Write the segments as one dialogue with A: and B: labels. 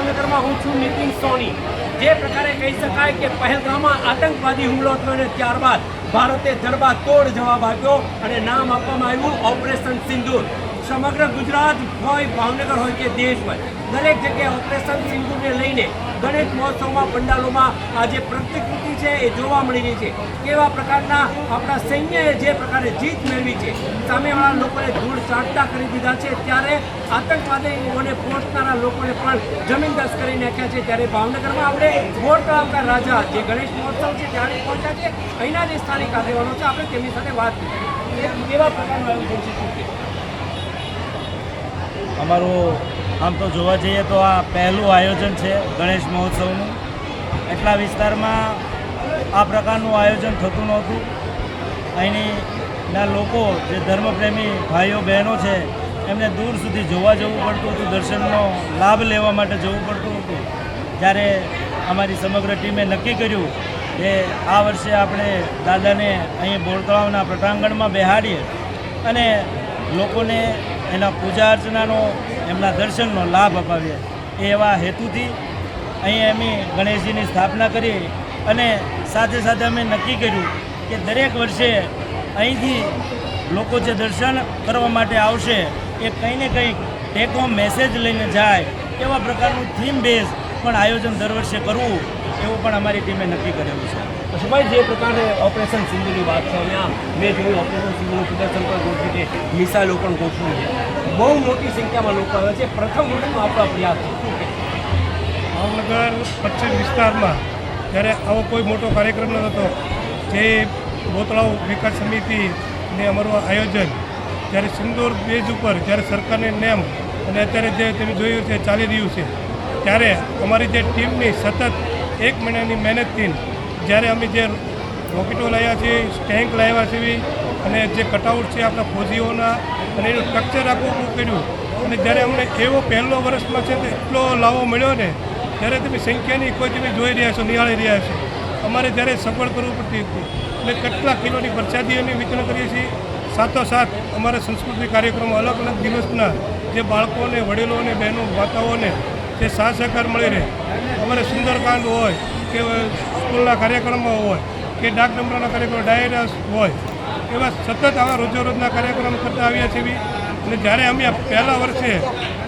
A: ભાવનગરમાં હું છું નીતિન સોની. જે પ્રકારે કહી શકાય કે પહેલગામમાં આતંકવાદી હુમલો થયો અને ત્યારબાદ ભારતે જડબાતોડ જવાબ આપ્યો અને નામ આપવામાં આવ્યું ઓપરેશન સિંદૂર. સમગ્ર ગુજરાત હોય ભાવનગર હોય કે દેશ હોય. દરેક જગ્યાએ ઓપરેશન સિંધુને લઈને ગણેશ મહોત્સવમાં, પંડાલોમાં આ જે પ્રતિકૃતિ છે એ જોવા મળી રહી છે. કેવા પ્રકારના આપણા સૈન્યએ જે પ્રકારે જીત મેળવી છે, સામેવાળા લોકોને ધૂળ ચાટતા કરી દીધા છે, ત્યારે આતંકવાદીઓને પહોંચનારા લોકોને પણ જમીનદસ્ત કરી નાખ્યા છે. ત્યારે ભાવનગરમાં આપણે વોટ તળાવના રાજા જે ગણેશ મહોત્સવ છે ત્યારે પહોંચ્યા છે. અહીંના જે સ્થાનિક આગેવાનો છે, આપણે તેમની સાથે વાત કરી કેવા પ્રકારનું આયોજન છે?
B: અમારું આમ તો જોવા જઈએ તો આ પહેલું આયોજન છે ગણેશ મહોત્સવનું. એટલા વિસ્તારમાં આ પ્રકારનું આયોજન થતું નહોતું. અહીંના લોકો, જે ધર્મપ્રેમી ભાઈઓ, બહેનો છે, એમને દૂર સુધી જોવા જવું પડતું હતું, દર્શનનો લાભ લેવા માટે જવું પડતું હતું. ત્યારે અમારી સમગ્ર ટીમે નક્કી કર્યું કે આ વર્ષે આપણે દાદાને અહીં બોરતળાવના પ્રટાંગણમાં બેહાડીએ અને લોકોને એના પૂજા અર્ચનાનો, એમના દર્શનનો લાભ અપાવીએ. એ એવા હેતુથી અહીં અમે ગણેશજીની સ્થાપના કરી અને સાથે સાથે અમે નક્કી કર્યું કે દરેક વર્ષે અહીંથી લોકો જે દર્શન કરવા માટે આવશે, એ કંઈ ને કંઈક ટેકો મેસેજ લઈને જાય, એવા પ્રકારનું થીમ બેઝ પણ આયોજન દર વર્ષે કરવું. એવું પણ અમારી ટીમે નક્કી કરેલું છે.
A: સુભાઈ જે પ્રકારે ઓપરેશન સિંધુની વાત છે અહીંયા, મેં જોયું ઓપરેશન સિંધુનું પ્રદર્શન પણ ગોઠવ્યું છે મિસાઇલો પણ ગોઠવ્યું છે. બહુ મોટી સંખ્યામાં લોકો આવે છે. પ્રથમ વખતનો આપણો છે.
C: ભાવનગર પશ્ચિમ વિસ્તારમાં જ્યારે આવો કોઈ મોટો કાર્યક્રમ ન હતો, જે બોતળાઓ વિકાસ સમિતિને અમારું આયોજન, જ્યારે સિંદૂર બેઝ ઉપર જ્યારે સરકારની નેમ અને અત્યારે જે તમે જોયું છે, ચાલી રહ્યું છે, ત્યારે અમારી જે ટીમની સતત એક મહિનાની મહેનતથી જ્યારે અમે જે રોકેટો લાવ્યા છીએ સ્ટેન્ક લાવ્યા છીએ અને જે કટઆઉટ છે આપણા ફોજીઓના અને એનું સ્ટ્રક્ચર આખું ઊભું કર્યું અને જ્યારે અમને એવો પહેલો વર્ષમાં છે તે એટલો લાવો મળ્યો ને, ત્યારે તમે સંખ્યાની કોઈ તમે જોઈ રહ્યા છો, નિહાળી રહ્યા છો. અમારે જ્યારે સગવડ કરવું પડતી હતી એટલે કેટલા કિલોની પ્રસાદીઓની વિતરણ કરીએ છીએ. સાથોસાથ અમારા સંસ્કૃતિક કાર્યક્રમો અલગ અલગ દિવસના જે બાળકોને વડીલોને બહેનો માતાઓને જે સાથ સહકાર મળી રહે. અમારે સુંદરકાંડ હોય કે સ્કૂલના કાર્યક્રમો હોય કે ડાક નંબરના કાર્યક્રમો ડાયરાસ હોય, એવા સતત આવા રોજેરોજના કાર્યક્રમ કરતા આવ્યા છીએ. અને જ્યારે અમે પહેલા વર્ષે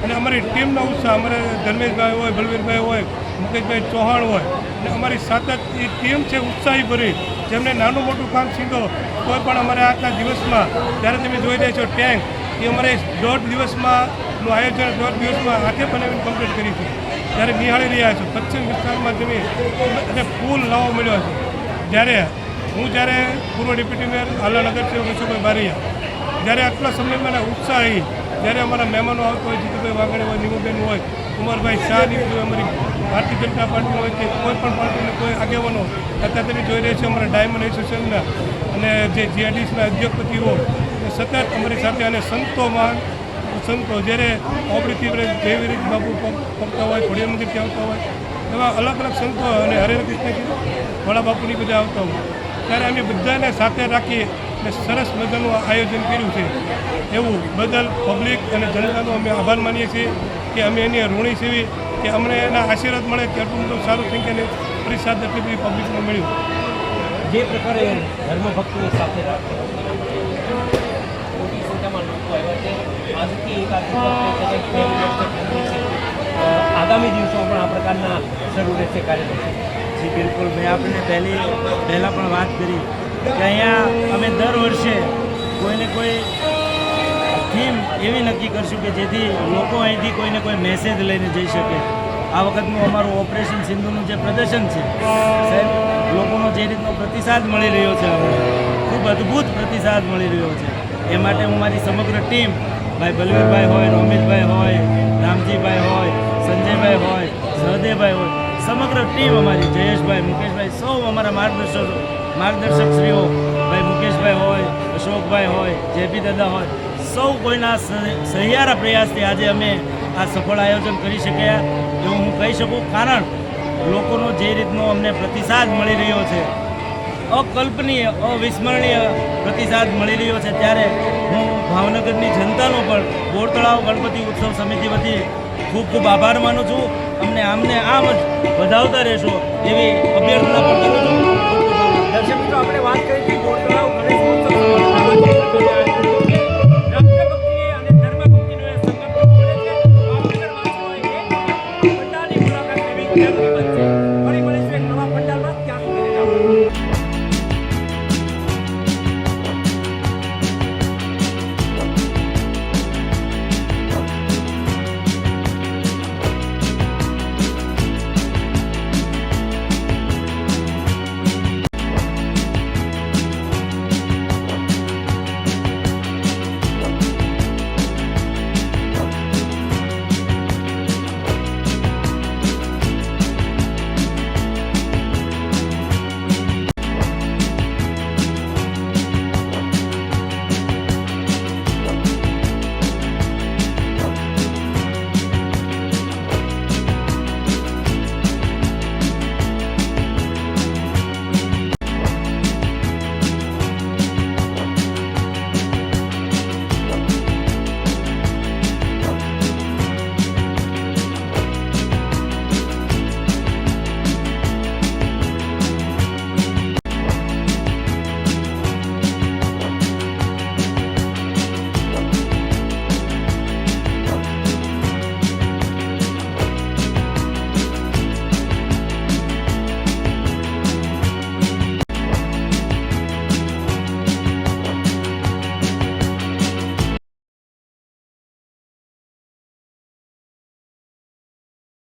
C: અને અમારી ટીમનો ઉત્સાહ, અમારે ધર્મેશભાઈ હોય, બલવીરભાઈ હોય, મુકેશભાઈ ચૌહાણ હોય, અને અમારી સતત એ ટીમ છે ઉત્સાહી ભરી, જેમને નાનું મોટું કામ સીધો કોઈ પણ અમારે આજના દિવસમાં જ્યારે તમે જોઈ રહ્યા છો, ટેન્ક, એ અમારે દોઢ દિવસમાં નું આયોજન દોઢ દિવસમાં હાથે બનાવીને કમ્પ્લીટ કરી છે. જ્યારે નિહાળી રહ્યા છો. પશ્ચિમ વિસ્તારમાં તમે અને પુલ લાવો મળ્યો છે. જ્યારે હું જ્યારે પૂર્વ ડેપ્યુટી મેયર આલાનગર નગર સેવક બારીયા, જ્યારે આટલા સમયમાં ઉત્સાહી, જ્યારે અમારા મહેમાનો આવતા હોય, જીતુભાઈ વાઘાણી હોય, નિમુબેન હોય કુમારભાઈ શાહની હોય, અમારી ભારતીય જનતા પાર્ટી હોય કે કોઈ પણ પાર્ટીના કોઈ આગેવાનો અત્યારે તમે જોઈ રહ્યા છો અમારા ડાયમંડ એસોસિએશનના અને જે જીઆરડીસના અધ્યક્ષપતિઓ સતત અમારી સાથે અને સંતોમાં સંતો જ્યારે ઓબડી તીવ્ર રીત બાપુ પકતા હોય ખોડિયા મંદિરથી આવતા હોય, એવા અલગ અલગ સંતો અને હરે કૃષ્ણ ભોળા બાપુની બધા આવતા હોય. ત્યારે અમે બધાને સાથે રાખી અને સરસ મજાનું આયોજન કર્યું છે. એવું બદલ પબ્લિક અને જનતાનો અમે આભાર માનીએ છીએ કે અમે એની ઋણી સેવી, કે અમને એના આશીર્વાદ મળે કે આટલું બધું સારું સંખ્યાને પ્રતિસાદ એટલી બધી પબ્લિકને મળ્યું.
A: જે પ્રકારે ધર્મભક્તિની સાથે રાખે આગામી દિવસોમાં પણ આ પ્રકારના શરૂ રહેશે કાર્યક્રમ.
B: જી, બિલકુલ. મેં આપને પહેલી, પહેલાં પણ વાત કરી કે અહીંયા અમે દર વર્ષે કોઈને કોઈ થીમ એવી નક્કી કરશું કે જેથી લોકો અહીંથી કોઈને કોઈ મેસેજ લઈને જઈ શકે. આ વખતનું અમારું ઓપરેશન સિંધુનું જે પ્રદર્શન છે લોકોનો જે રીતનો પ્રતિસાદ મળી રહ્યો છે અમને, ખૂબ અદ્ભુત પ્રતિસાદ મળી રહ્યો છે. એ માટે હું મારી સમગ્ર ટીમ ભાઈ બલવીરભાઈ હોય રોમિતભાઈ હોય, રામજીભાઈ હોય, સંજયભાઈ હોય, સહદેવભાઈ હોય, સમગ્ર ટીમ અમારી, જયેશભાઈ, મુકેશભાઈ, સૌ અમારા માર્ગદર્શક માર્ગદર્શકશ્રીઓ. ભાઈ મુકેશભાઈ હોય, અશોકભાઈ હોય, જેપી દાદા હોય, સૌ કોઈના સહ- સહિયારા પ્રયાસથી આજે અમે આ સફળ આયોજન કરી શક્યા. એવું હું કહી શકું, કારણ લોકોનો જે રીતનો અમને પ્રતિસાદ મળી રહ્યો છે, અકલ્પનીય, અવિસ્મરણીય પ્રતિસાદ મળી રહ્યો છે, ત્યારે હું ભાવનગરની જનતાનો પણ બોરતળાવ ગણપતિ ઉત્સવ સમિતિ વતી ખૂબ ખૂબ આભાર માનું છું અમને આમને આમ જ વધાવતા રહેશો એવી અભ્યર્થના પણ છું.
A: દર્શક મિત્રો, આપણે વાત કરી કે